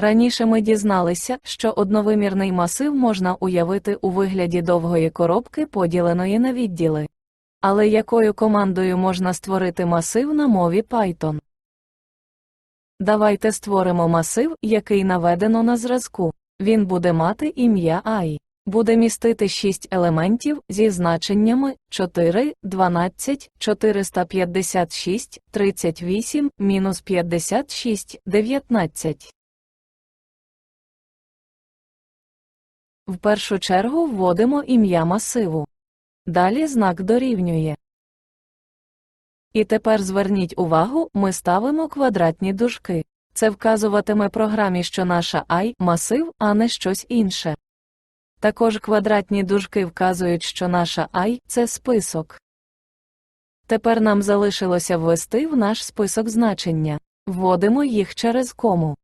Раніше ми дізналися, що одновимірний масив можна уявити у вигляді довгої коробки, поділеної на відділи. Але якою командою можна створити масив на мові Python? Давайте створимо масив, який наведено на зразку. Він буде мати ім'я i. Буде містити 6 елементів зі значеннями 4, 12, 456, 38, мінус 56, 19. В першу чергу вводимо ім'я масиву. Далі знак дорівнює. І тепер зверніть увагу, ми ставимо квадратні дужки. Це вказуватиме програмі, що наша i – масив, а не щось інше. Також квадратні дужки вказують, що наша i – це список. Тепер нам залишилося ввести в наш список значення. Вводимо їх через кому.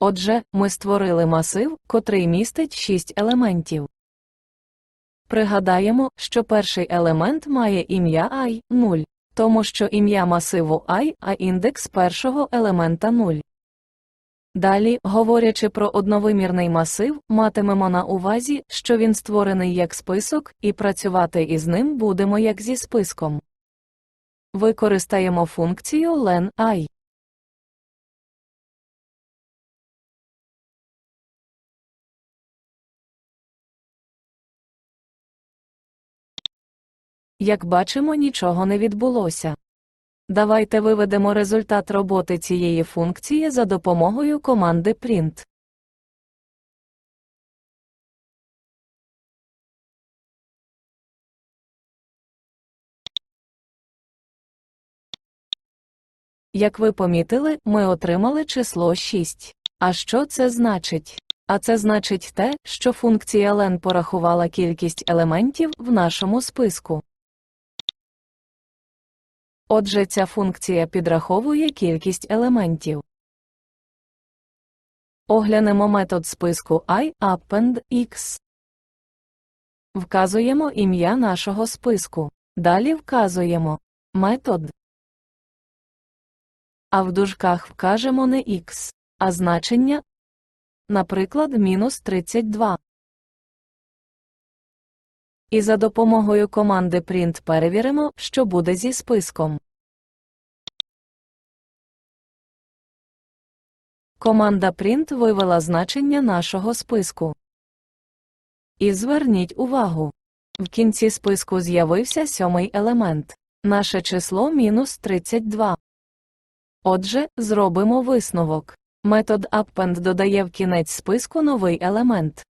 Отже, ми створили масив, котрий містить 6 елементів. Пригадаємо, що перший елемент має ім'я i 0, тому що ім'я масиву i, а індекс першого елемента 0. Далі, говорячи про одновимірний масив, матимемо на увазі, що він створений як список, і працювати із ним будемо як зі списком. Використаємо функцію len i. Як бачимо, нічого не відбулося. Давайте виведемо результат роботи цієї функції за допомогою команди print. Як ви помітили, ми отримали число 6. А що це значить? А це значить те, що функція len порахувала кількість елементів в нашому списку. Отже, ця функція підраховує кількість елементів. Оглянемо метод списку iAppendX. Вказуємо ім'я нашого списку. Далі вказуємо метод. А в дужках вкажемо не x, а значення, наприклад, мінус 32. І за допомогою команди print перевіримо, що буде зі списком. Команда print вивела значення нашого списку. І зверніть увагу. В кінці списку з'явився сьомий елемент. Наше число мінус 32. Отже, зробимо висновок. Метод append додає в кінець списку новий елемент.